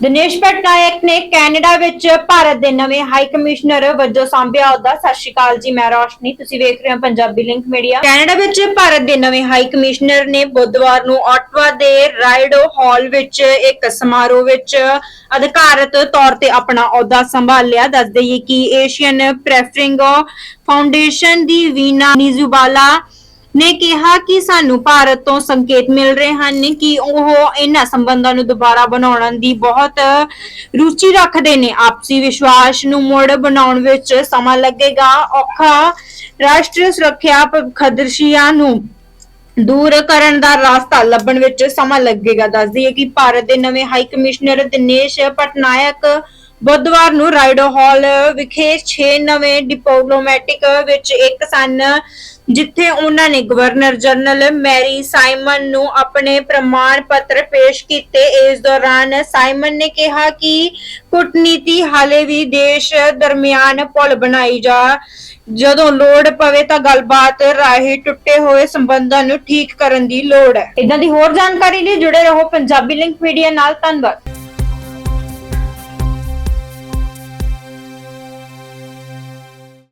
ਦਿਨੇਸ਼ ਪਟਨਾਇਕ ਨੇ ਕੈਨੇਡਾ ਵਿੱਚ ਭਾਰਤ ਦੇ ਨਵੇਂ ਹਾਈ ਕਮਿਸ਼ਨਰ ਵਜੋਂ ਸੰਭਿਆ ਅਹੁਦਾ। ਸਤਿ ਸ਼੍ਰੀ ਅਕਾਲ ਜੀ, ਮੈਂ ਰੋਸ਼ਨੀ। ਤੁਸੀਂ ਵੇਖ ਰਹੇ ਹੋ ਪੰਜਾਬੀ ਲਿੰਕ ਮੀਡੀਆ। ਕੈਨੇਡਾ ਵਿੱਚ ਭਾਰਤ ਦੇ ਨਵੇਂ ਹਾਈ ਕਮਿਸ਼ਨਰ ਨੇ ਬੁੱਧਵਾਰ ਨੂੰ ਆਟਵਾ ਦੇ ਰਾਇਡੋ ਹਾਲ ਵਿੱਚ ਇੱਕ ਸਮਾਰੋਹ ਵਿੱਚ ਅਧਿਕਾਰਤ ਤੌਰ ਤੇ ਆਪਣਾ ਅਹੁਦਾ ਸੰਭਾਲਿਆ। ਦੱਸ ਦਈਏ ਕਿ ਏਸ਼ੀਅਨ ਪ੍ਰੈਫਰਿੰਗ ਫਾਊਂਡੇਸ਼ਨ ਦੀ ਵੀਨਾ ਨਿਜ਼ੂਬਾਲਾ ਨੇ ਕਿਹਾ ਕਿ ਸਾਨੂੰ ਭਾਰਤ ਤੋਂ ਸੰਕੇਤ ਮਿਲ ਰਹੇ ਹਨ ਕਿ ਉਹ ਇਹਨਾਂ ਸੰਬੰਧਾਂ ਨੂੰ ਦੁਬਾਰਾ ਬਣਾਉਣ ਦੀ ਬਹੁਤ ਰੁਚੀ ਰੱਖਦੇ ਨੇ। ਆਪਸੀ ਵਿਸ਼ਵਾਸ ਨੂੰ ਮੁੜ ਬਣਾਉਣ ਵਿੱਚ ਸਮਾਂ ਲੱਗੇਗਾ। ਔਖਾ ਰਾਸ਼ਟਰੀ ਸੁਰੱਖਿਆ ਪ- ਨੂੰ ਦੂਰ ਕਰਨ ਦਾ ਰਸਤਾ ਲੱਭਣ ਵਿੱਚ ਸਮਾਂ ਲੱਗੇਗਾ। ਦੱਸਦੀ ਹੈ ਕਿ ਭਾਰਤ ਦੇ ਨਵੇਂ ਹਾਈ ਕਮਿਸ਼ਨਰ ਦਿਨੇਸ਼ ਪਟਨਾਇਕ ਬੁੱਧਵਾਰ ਨੂੰ ਰਾਈਡੋ ਹਾਲ ਵਿਖੇ 6 ਨਵੇਂ ਡਿਪਲੋਮੈਟਿਕ ਵਿੱਚ ਇੱਕ ਸਨ, ਜਿੱਥੇ ਉਹਨਾਂ ਨੇ ਗਵਰਨਰ ਜਨਰਲ ਮੈਰੀ ਸਾਈਮਨ ਨੂੰ ਆਪਣੇ ਪ੍ਰਮਾਣ ਪੱਤਰ ਪੇਸ਼ ਕੀਤੇ। ਇਸ ਦੌਰਾਨ ਸਾਈਮਨ ਨੇ ਕਿਹਾ ਕਿ ਕੂਟਨੀਤੀ ਹਾਲੇ ਵੀ ਦੇਸ਼ ਦਰਮਿਆਨ ਪੁਲ ਬਣਾਈ ਜਾ, ਜਦੋਂ ਲੋੜ ਪਵੇ ਤਾਂ ਗੱਲਬਾਤ ਰਾਹੀਂ ਟੁੱਟੇ ਹੋਏ ਸੰਬੰਧਾਂ ਨੂੰ ਠੀਕ ਕਰਨ ਦੀ ਲੋੜ ਹੈ। ਇਦਾਂ ਦੀ ਹੋਰ ਜਾਣਕਾਰੀ ਲਈ ਜੁੜੇ ਰਹੋ ਪੰਜਾਬੀ ਲਿੰਕ ਮੀਡੀਆ ਨਾਲ। ਧੰਨਵਾਦ।